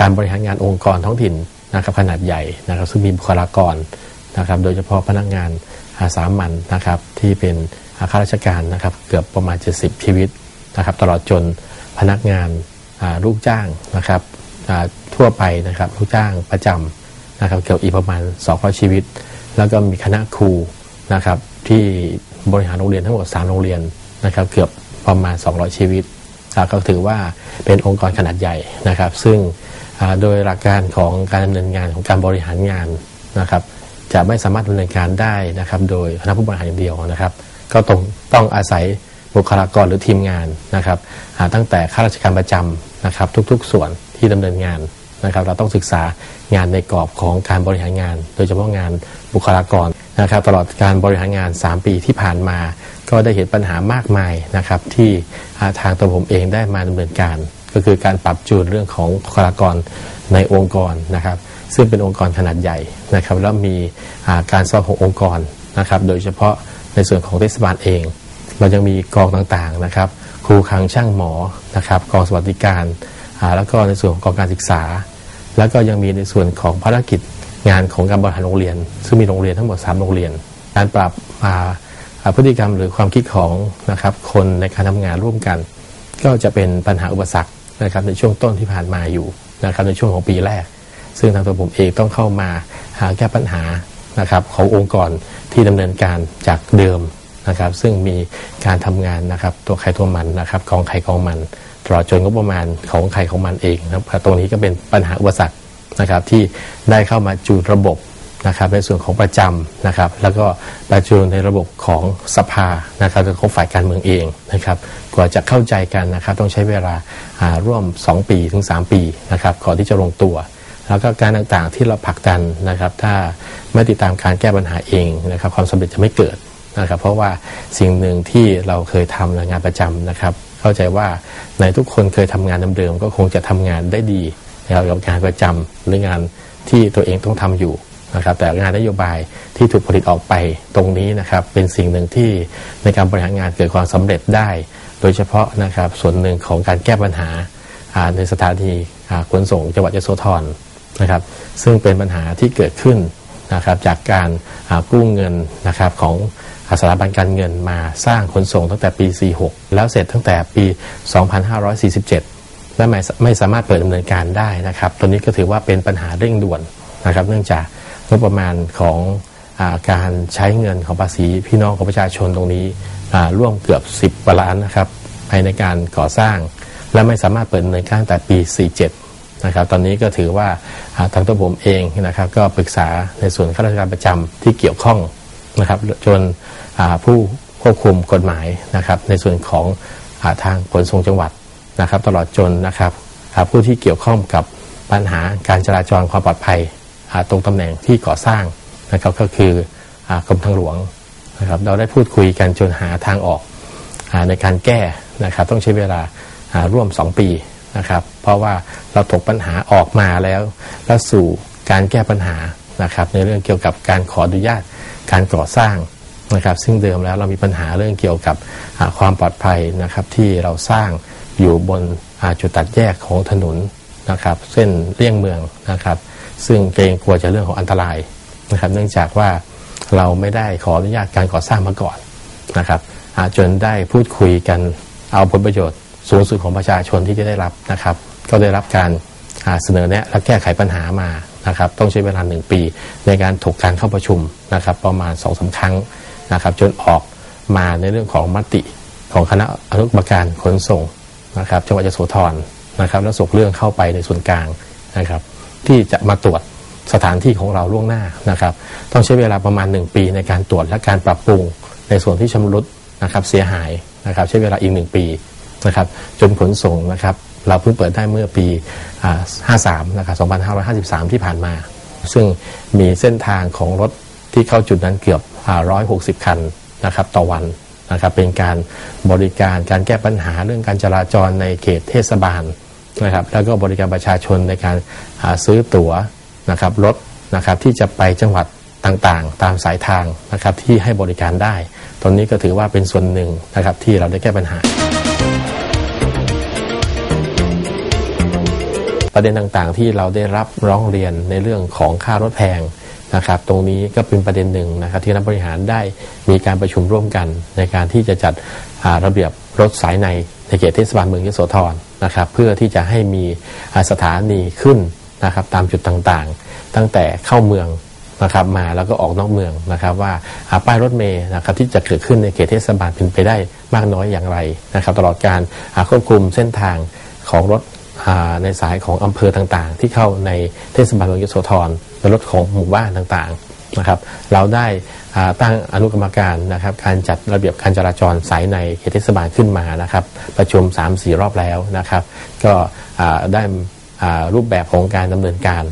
การบริหารงานองค์กรท้องถิ่นนะครับขนาดใหญ่นะครับซึ่งมีบุคลากรนะครับโดยเฉพาะพนักงานอาสามัญนะครับที่เป็นข้าราชการนะครับเกือบประมาณ 70 ชีวิตนะครับตลอดจนพนักงานลูกจ้างนะครับทั่วไปนะครับลูกจ้างประจำนะครับเกี่ยวอีกประมาณ 200 ชีวิต แล้วก็มีคณะครูนะครับที่บริหารโรงเรียนทั้งหมด 3 โรงเรียนนะครับเกือบประมาณ 200 ชีวิตก็ถือว่าเป็นองค์กรขนาดใหญ่นะครับ ซึ่ง โดยหลักการของการดำเนินงานของการบริหารงานนะครับ จะไม่สามารถดำเนินการได้นะครับ โดยคณะผู้บริหารอย่างเดียวนะครับ ก็ต้องต้องอาศัยบุคลากรหรือทีมงานนะครับตั้งแต่ข้าราชการประจำนะครับ ทุกๆ ส่วนที่ดำเนินงานนะครับ เราต้องศึกษางานในกรอบของการบริหารงาน โดยเฉพาะงานบุคลากรนะครับ ตลอดการบริหารงาน 3 ปีที่ผ่านมา ก็ได้เห็นปัญหามากมายนะครับ ที่ทางตัวผมเองได้มาดำเนินการ ก็คือการปรับจูนเรื่องของบุคลากรในองค์กรนะครับ ซึ่งเป็นองค์กรขนาดใหญ่นะครับ แล้วมีการซ่อมขององค์กรนะครับ โดยเฉพาะในส่วนของเทศบาลเอง เรายังมีกองต่างๆนะครับ ครูคังช่างหมอนะครับกองสวัสดิการแล้วก็ในส่วนของกองการศึกษา แล้วก็ยังมีในส่วนของภารกิจงานของการบริหารโรงเรียน ซึ่งมีโรงเรียนทั้งหมด 3 โรงเรียน การปรับพฤติกรรมหรือความคิดของนะครับคนในการทำงานร่วมกัน ก็จะเป็นปัญหาอุปสรรค นะครับในช่วงต้นที่ผ่านมาอยู่นะครับในช่วงของปีแรก ซึ่งทางตัวผมเองต้องเข้ามาหาแก้ปัญหานะครับขององค์กรที่ดำเนินการจากเดิมนะครับซึ่งมีการทำงานนะครับตัวใครตัวมันนะครับกองใครกองมันตลอดจนงบประมาณของใครของมันเองนะครับตรงนี้ก็เป็นปัญหาอุปสรรคนะครับที่ได้เข้ามาจูนระบบ นะครับในส่วนของประจำนะครับแล้วก็ประจูนในระบบของสภานะครับของฝ่ายการเมืองเองนะครับกว่าจะเข้าใจกันนะครับต้องใช้เวลาร่วม 2 ปีถึง 3 ปีนะครับก่อนที่จะลงตัว แล้วก็การต่างๆที่เราผลักดันนะครับถ้าไม่ติดตามการแก้ปัญหาเองนะครับความสำเร็จจะไม่เกิดนะครับเพราะว่าสิ่งหนึ่งที่เราเคยทำในงานประจำนะครับเข้าใจว่าในทุกคนเคยทำงานเดิมๆก็คงจะทำงานได้ดีนะครับกับงานประจำหรืองานที่ตัวเองต้องทำอยู่ นะครับแต่งานนโยบายที่ถูกผลิตออกไปตรงนี้นะครับเป็นสิ่งหนึ่งที่ในการบริหารงานเกิดความสำเร็จได้ โดยเฉพาะนะครับส่วนหนึ่งของการแก้ปัญหาในสถานีขนส่งจังหวัดยโสธรนะครับซึ่งเป็นปัญหาที่เกิดขึ้นนะครับจากการกู้เงินนะครับของสถาบันการเงินมาสร้างขนส่งตั้งแต่ปี 46 แล้วเสร็จตั้งแต่ปี 2547 และไม่ไม่สามารถเปิดดำเนินการได้นะครับตัวนี้ก็ถือว่าเป็นปัญหาเร่งด่วนนะครับ เนื่องจาก งบประมาณของอการใช้เงินของภาษีพี่น้องของประชาชนตรงนี้ร่วมเกือบ 10กว่าล้านนะครับภายในการก่อสร้าง และไม่สามารถเปิดดำเนินการแต่ปี 47 นะครับ ตอนนี้ก็ถือว่าทางตัวผมเองนะครับ ก็ปรึกษาในส่วนข้าราชการประจำที่เกี่ยวข้องนะครับ จนผู้ควบคุมกฎหมายนะครับ ในส่วนของอทางขนส่งจังหวัดนะครับ ตลอดจนนะครับผู้ที่เกี่ยวข้องกับปัญหาการจราจรความปลอดภัย ตรงตำแหน่งที่ก่อสร้างนะครับก็คือกรมทางหลวงนะครับเราได้พูดคุยกันจนหาทางออกในการแก้นะครับต้องใช้เวลาร่วม 2 ปีนะครับเพราะว่าเราถกปัญหาออกมาแล้ว แล้วสู่การแก้ปัญหานะครับในเรื่องเกี่ยวกับการขออนุญาตการก่อสร้างนะครับซึ่งเดิมแล้วเรามีปัญหาเรื่องเกี่ยวกับความปลอดภัยนะครับที่เราสร้างอยู่บนจุดตัดแยกของถนนนะครับเส้นเลี่ยงเมืองนะครับ ซึ่งเกรงกลัวจะเรื่องของอันตรายนะครับ เนื่องจากว่าเราไม่ได้ขออนุญาตการก่อสร้างมาก่อนนะครับจนได้พูดคุยกันเอาผลประโยชน์สูงสุดของประชาชนที่จะได้รับนะครับ ก็ได้รับการเสนอแนะและแก้ไขปัญหามานะครับ ต้องใช้เวลาหนึ่งปี ในการถกการเข้าประชุมนะครับ ประมาณสองสาครั้งนะครับ จนออกมาในเรื่องของมติของคณะอนุกรรมการขนส่งนะครับจังหวัดยโสธรนะครับ แล้วส่งเรื่องเข้าไปในส่วนกลางนะครับ ที่จะมาตรวจสถานที่ของเราล่วงหน้านะครับ ต้องใช้เวลาประมาณ 1 ปีในการตรวจและการปรับปรุงในส่วนที่ชำรุดนะครับเสียหายนะครับ ใช้เวลาอีก 1 ปีนะครับ จนขนส่งนะครับ เราเพิ่งเปิดได้เมื่อปี 53 นะครับ 2553 ที่ผ่านมา ซึ่งมีเส้นทางของรถที่เข้าจุดนั้นเกือบ 160 คันนะครับต่อวันนะครับ เป็นการบริการการแก้ปัญหาเรื่องการจราจรในเขตเทศบาล นะครับแล้วก็บริการประชาชนในการซื้อตั๋วนะครับรถนะครับที่จะไปจังหวัดต่างๆ ตามสายทางนะครับที่ให้บริการได้ ตอนนี้ก็ถือว่าเป็นส่วนหนึ่งนะครับที่เราได้แก้ปัญหา ประเด็นต่างๆ ที่เราได้รับร้องเรียนในเรื่องของค่ารถแพง นะครับตรงนี้ก็เป็นประเด็นหนึ่งนะครับที่คณะบริหารได้มีการประชุมร่วมกัน ในการที่จะจัดระเบียบรถสายในในเขตเทศบาลเมืองยโสธรนะครับเพื่อที่จะให้มีสถานีขึ้นนะครับตามจุดต่างๆ ตั้งแต่เข้าเมืองนะครับมาแล้วก็ออกนอกเมืองนะครับว่าป้ายรถเมย์นะครับที่จะเกิดขึ้นในเขตเทศบาลเป็นไปได้มากน้อยอย่างไรนะครับตลอดการควบคุมเส้นทางของรถ ในสายของอำเภอต่างๆ ที่เข้าในเทศบาลเมืองยโสธรในรถของหมู่บ้านต่างๆนะครับ เราได้ตั้งอนุกรรมการนะครับ การจัดระเบียบการจราจรสายในเขตเทศบาลขึ้นมานะครับ ประชุม 3-4 รอบแล้วนะครับ ก็ได้รูปแบบของการดำเนินการ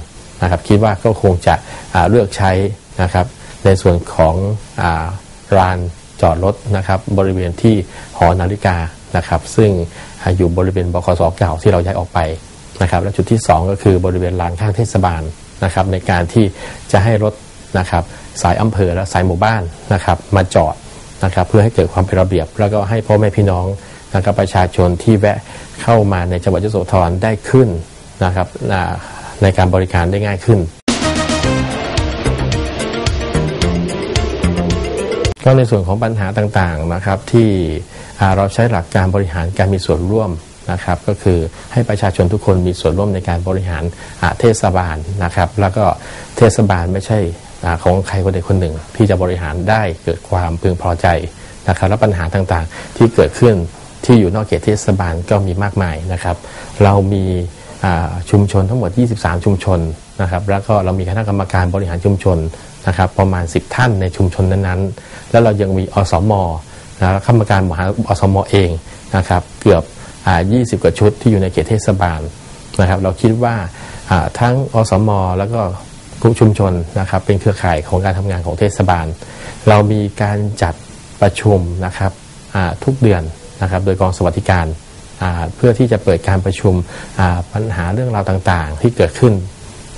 นะครับ คิดว่าก็คงจะเลือกใช้นะครับ ในส่วนของลานจอดรถนะครับ บริเวณที่หอนาฬิกา นะครับซึ่งอยู่บริเวณบคสเก่าที่เราย้ายออกไปนะครับและจุดที่ 2 ก็คือบริเวณลานข้างเทศบาลนะครับในการที่จะให้รถนะครับสายอำเภอและสายหมู่บ้านนะครับมาจอดนะครับเพื่อให้เกิดความเป็นระเบียบ แล้วก็ให้พ่อแม่พี่น้องนะครับประชาชนที่แวะเข้ามาในจังหวัดยโสธรได้ขึ้นนะครับในการบริการได้ง่ายขึ้น ก็ในส่วนของปัญหาต่างๆนะครับที่ เราใช้หลักการบริหารการมีส่วนร่วมนะครับก็คือให้ประชาชนทุกคนมีส่วนร่วมในการบริหารเทศบาลนะครับ แล้วก็เทศบาลไม่ใช่ของใครคนใดคนหนึ่ง ที่จะบริหารได้เกิดความพึงพอใจนะครับและปัญหาต่างๆ ที่เกิดขึ้นที่อยู่นอกเขตเทศบาลก็มีมากมายนะครับ เรามีชุมชนทั้งหมด 23 ชุมชนนะครับ แล้วก็เรามีคณะกรรมการบริหารชุมชนนะครับ ประมาณ 10 ท่านในชุมชนนั้นๆ แล้วเรายังมีอสม นะกรรมการบริหาอสมเองนะครับเกือบ20 กว่าชุดที่อยู่ในเขตเทศบาลนะครับเราคิดว่าทั้งอสมแล้วก็กลุ่มชุมชนนะครับเป็นเครือข่ายของการทำงานของเทศบาล เรามีการจัดประชุมนะครับทุกเดือนนะครับโดยกองสวัสดิการเพื่อที่จะเปิดการประชุมปัญหาเรื่องราวต่างๆ ที่เกิดขึ้น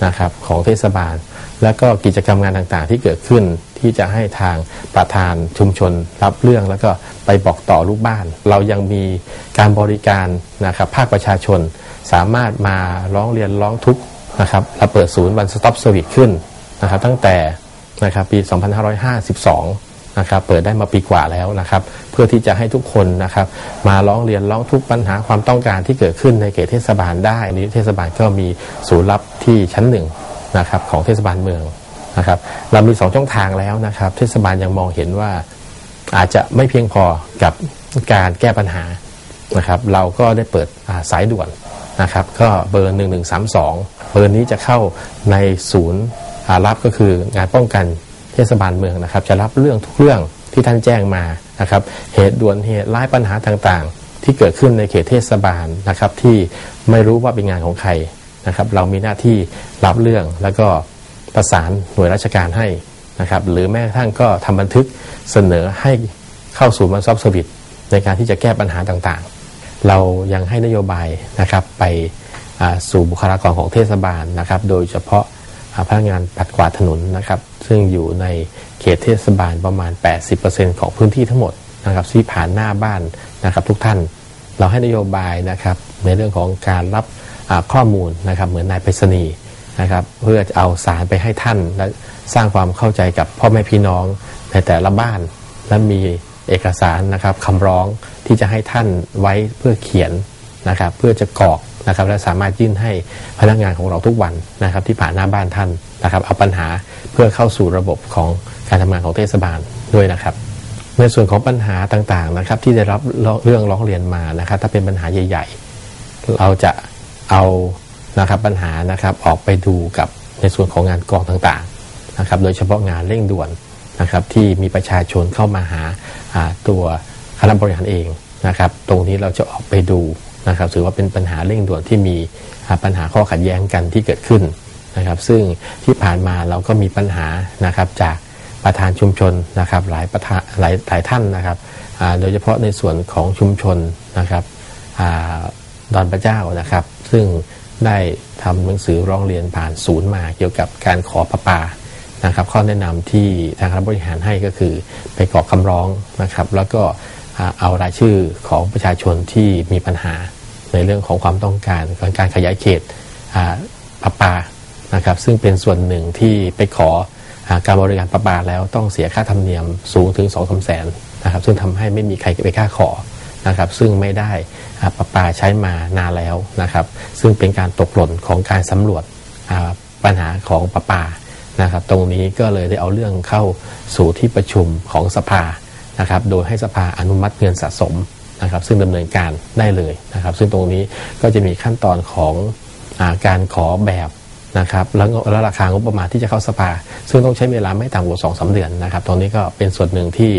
นะครับของเทศบาล และก็กิจกรรมงานต่างๆ ที่เกิดขึ้นที่จะให้ทางประธานชุมชนรับเรื่อง แล้วก็ไปบอกต่อลูกบ้าน เรายังมีการบริการนะครับภาคประชาชนสามารถมาร้องเรียนร้องทุกข์นะครับเราเปิดศูนย์วันสต็อปสวิตขึ้นนะครับตั้งแต่นะครับปี 2552 นะครับเปิดได้มาปีกว่าแล้วนะครับเพื่อที่จะให้ทุกคนนะครับมาร้องเรียนร้องทุกปัญหาความต้องการที่เกิดขึ้นในเขตเทศบาลได้นี้เทศบาลก็มีศูนย์รับที่ชั้นหนึ่งนะครับของเทศบาลเมืองนะครับเรามีสองช่องทางแล้วนะครับเทศบาลยังมองเห็นว่าอาจจะไม่เพียงพอกับการแก้ปัญหานะครับเราก็ได้เปิดสายด่วนนะครับก็เบอร์ 1132 เบอร์นี้จะเข้าในศูนย์รับก็คืองานป้องกัน ศบาลเมืองนะครับ จะรับเรื่องทุกเรื่องที่ท่านแจ้งมานะครับเหตุด่วนเหตุร้ายปัญหาต่างๆ ที่เกิดขึ้นในเขตเทศบาลนะครับที่ไม่รู้ว่าเป็นงานของใครนะครับ เรามีหน้าที่รับเรื่องแล้วก็ประสานหน่วยราชการให้นะครับหรือแม้กระทั่งก็ทำบันทึกเสนอให้เข้าสู่มันซอฟสวิตในการที่จะแก้ปัญหาต่างๆ เรายังให้นโยบายนะครับไปสู่บุคลากรของเทศบาลนะครับ โดยเฉพาะ พนักงานปัดกวาดถนนนะครับ ซึ่งอยู่ในเขตเทศบาลประมาณ 80%ของพื้นที่ทั้งหมดนะครับที่ผ่านหน้าบ้านนะครับ ทุกท่านเราให้นโยบายนะครับในเรื่องของการรับข้อมูลนะครับ เหมือนนายไปรษณีย์นะครับ เพื่อเอาสารไปให้ท่าน และสร้างความเข้าใจกับพ่อแม่พี่น้องในแต่ละบ้าน และมีเอกสารนะครับคำร้องที่จะให้ท่านไว้เพื่อเขียนนะครับ เพื่อจะกรอก นะครับและสามารถยื่นให้พนักงานของเราทุกวันนะครับที่ผ่านหน้าบ้านท่านนะครับเอาปัญหาเพื่อเข้าสู่ระบบของการทำงานของเทศบาลด้วยนะครับ ในส่วนของปัญหาต่างๆนะครับที่ได้รับเรื่องร้องเรียนมานะครับ ถ้าเป็นปัญหาใหญ่ ๆ เราจะเอานะครับปัญหานะครับออกไปดูกับในส่วนของงานกองต่างๆนะครับ โดยเฉพาะงานเร่งด่วนนะครับที่มีประชาชนเข้ามาหาตัวคณะบริหารเองนะครับ ตรงนี้เราจะออกไปดู นะครับถือว่าเป็นปัญหาเร่งด่วนที่มีปัญหาข้อขัดแย้งกันที่เกิดขึ้นนะครับ ซึ่งที่ผ่านมาเราก็มีปัญหานะครับจากประธานชุมชนนะครับหลายประธานหลายหลายท่านนะครับโดยเฉพาะในส่วนของชุมชนนะครับดอนพระเจ้านะครับ ซึ่งได้ทำหนังสือร้องเรียนผ่านศูนย์มาเกี่ยวกับการขอประปานะครับ ข้อแนะนำที่ทางคณะบริหารให้ก็คือไปกรอกคำร้องนะครับ แล้วก็ เอารายชื่อของประชาชนที่มีปัญหาในเรื่องของความต้องการของการขยายเขตอ่าประปานะครับ ซึ่งเป็นส่วนหนึ่งที่ไปขออการบริการประปาแล้วต้องเสียค่าธรรมเนียมสูงถึง2องสามแสนนะครับซึ่งทำให้ไม่มีใครไปกล้าขอนะครับ ซึ่งไม่ได้อ่าประปาใช้มานานแล้วนะครับ ซึ่งเป็นการตกหล่นของการสำรวจปัญหาของประปานะครับ ตรงนี้ก็เลยได้เอาเรื่องเข้าสู่ที่ประชุมของสภา นะครับโดยให้สภาอนุมัติเงินสะสมนะครับซึ่งดำเนินการได้เลยนะครับ ซึ่งตรงนี้ก็จะมีขั้นตอนของอาการขอแบบนะครับแล้วแล้วราคางบประมาณที่จะเข้าสภา ซึ่งต้องใช้เวลาไม่ต่ำกว่าสองสาเดือนนะครับตรงนี้ก็เป็นส่วนหนึ่งที่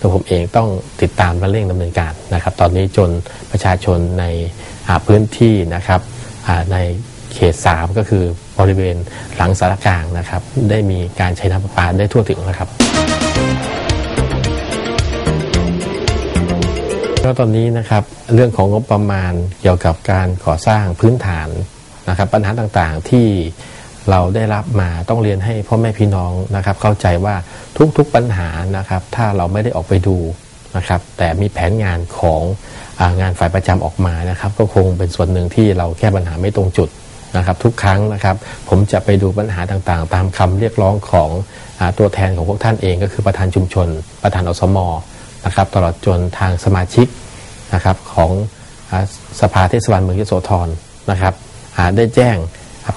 ตัวผมเองต้องติดตามและเร่งดำเนินการนะครับ ตอนนี้จนประชาชนในพื้นที่นะครับในเขต 3 ก็คือบริเวณหลังสารกลางนะครับ ได้มีการใช้น้ำประปาได้ทั่วถึงนะครับ ก็ตอนนี้นะครับเรื่องของงบประมาณเกี่ยวกับการก่อสร้างพื้นฐานนะครับปัญหาต่างๆที่เราได้รับมาต้องเรียนให้พ่อแม่พี่น้องนะครับ เข้าใจว่าทุกๆปัญหานะครับ ถ้าเราไม่ได้ออกไปดูนะครับ แต่มีแผนงานของงานฝ่ายประจำออกมานะครับ ก็คงเป็นส่วนหนึ่งที่เราแก้ปัญหาไม่ตรงจุดนะครับ ทุกครั้งนะครับ ผมจะไปดูปัญหาต่างๆ ตามคำเรียกร้องของอตัวแทนของพวกท่านเอง ก็คือประธานชุมชน ประธานอสม นะครับตลอดจนทางสมาชิกนะครับของสภาเทศบาลเมืองยโสธรนะครับอ่าได้แจ้ง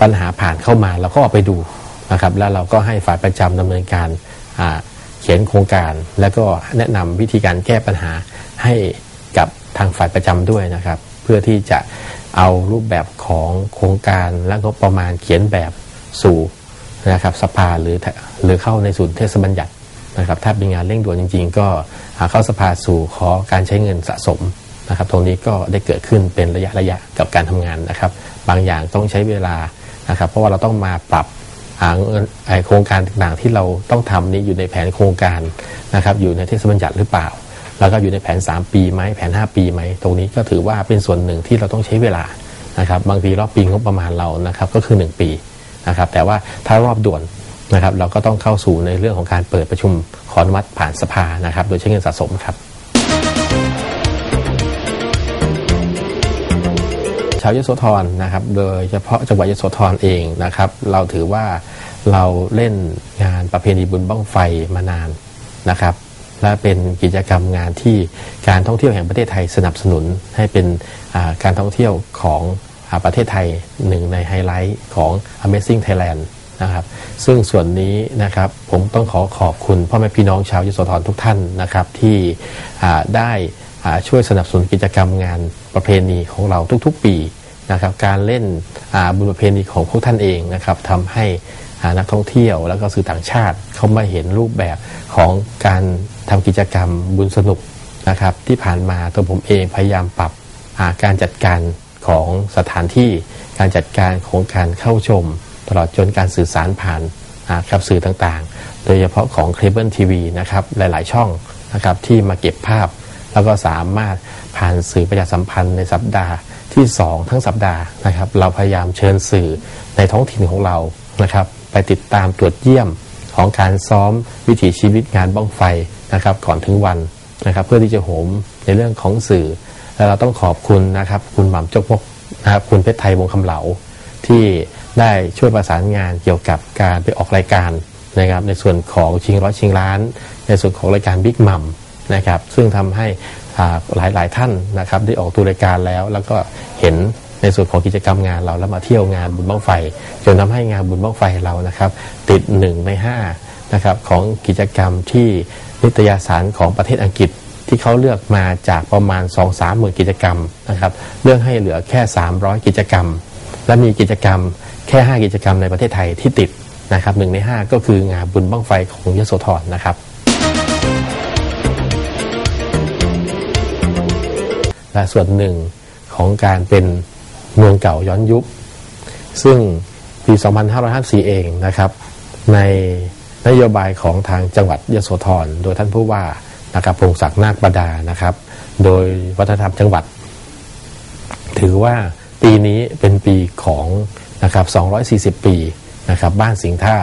ปัญหาผ่านเข้ามาเราก็ออกไปดูนะครับแล้วเราก็ให้ฝ่ายประจำดำเนินการเขียนโครงการ แล้วก็แนะนำวิธีการแก้ปัญหาให้กับทางฝ่ายประจำด้วยนะครับ เพื่อที่จะเอารูปแบบของโครงการและก็ประมาณเขียนแบบสู่นะครับสภาหรือหรือเข้าในศูนย์เทศบัญญัติ นะครับถ้าเป็นงานเร่งด่วนจริง ๆ ก็หาเข้าสภาสู่ขอการใช้เงินสะสมนะครับตรงนี้ก็ได้เกิดขึ้นเป็นระยะระยะกับการทำงานนะครับ บางอย่างต้องใช้เวลานะครับ เพราะว่าเราต้องมาปรับหาโครงการต่างๆ ที่เราต้องทำนี้อยู่ในแผนโครงการนะครับ อยู่ในเทศบัญญัติหรือเปล่า แล้วก็อยู่ในแผน 3 ปีไหมแผน 5 ปีไหมตรงนี้ก็ถือว่าเป็นส่วนหนึ่งที่เราต้องใช้เวลานะครับ บางทีรอบปีงบประมาณเรานะครับก็คือ 1 ปีนะครับแต่ว่าถ้ารอบด่วน นะครับเราก็ต้องเข้าสู่ในเรื่องของการเปิดประชุมขออนุมัติผ่านสภานะครับ โดยใช้เงินสะสมครับชาวยโสธรนะครับโดยเฉพาะจังหวัดยโสธรเองนะครับ เราถือว่าเราเล่นงานประเพณีบุญบ้องไฟมานานนะครับ และเป็นกิจกรรมงานที่การท่องเที่ยวแห่งประเทศไทยสนับสนุนให้เป็นาการท่องเที่ยวของอประเทศไทยหนึ่งในไฮไลท์ของ Amazing Thailand นะครับ ซึ่งส่วนนี้นะครับผมต้องขอขอบคุณพ่อแม่พี่น้องชาวยโสธรทุกท่านนะครับที่ได้ช่วยสนับสนุนกิจกรรมงานประเพณีของเราทุกๆปีนะครับการเล่นบุญประเพณีของพวกท่านเองนะครับทำให้นักท่องเที่ยวแล้วก็สื่อต่างชาติเข้ามาเห็นรูปแบบของการทำกิจกรรมบุญสนุกนะครับที่ผ่านมาตัวผมเองพยายามปรับการจัดการของสถานที่ การจัดการของการเข้าชม ตลอดจนการสื่อสารผ่านครับสื่อต่างๆ โดยเฉพาะของเคเบิลทีวีนะครับหลายๆช่องนะครับที่มาเก็บภาพ แล้วก็สามารถผ่านสื่อประชาสัมพันธ์ในสัปดาห์ที่ 2 ทั้งสัปดาห์นะครับ เราพยายามเชิญสื่อในท้องถิ่นของเรานะครับ ไปติดตามตรวจเยี่ยมของการซ้อมวิถีชีวิตงานบ้องไฟนะครับ ก่อนถึงวันนะครับ เพื่อที่จะโหมในเรื่องของสื่อ และเราต้องขอบคุณนะครับ คุณหม่ำจกมกนะครับคุณเพชรไทยวงคำเหลา ที่ได้ช่วยประสานงานเกี่ยวกับการไปออกรายการนะครับในส่วนของชิงร้อยชิงล้าน ในส่วนของรายการบิ๊กมัมนะครับซึ่งทำให้หลายหลายท่านนะครับได้ออกตัวรายการแล้ว แล้วก็เห็นในส่วนของกิจกรรมงานเราแล้วมาเที่ยวงานบุญบ้างไฟ จนทำให้งานบุญบ้างไฟเรานะครับติดหนึ่งในห้านะครับของกิจกรรมที่นิตยสารของประเทศอังกฤษที่เขาเลือกมาจากประมาณ 2 3 หมื่นกิจกรรมนะครับเลือกให้เหลือแค่ 300 กิจกรรม และมีกิจกรรมแค่ 5 กิจกรรมในประเทศไทยที่ติดนะครับหนึ่งใน 5 ก็คืองานบุญบ้างไฟของยโสธรนะครับ และส่วนหนึ่งของการเป็นเมืองเก่าย้อนยุค ซึ่งปี 2554 เองนะครับ ในนโยบายของทางจังหวัดยโสธรโดยท่านผู้ว่านะครับพงศักดิ์นาคบดานะครับ โดยวัฒนธรรมจังหวัด ถือว่า ปีนี้เป็นปีของนะครับ240 ปีนะครับบ้านสิงห์ท่า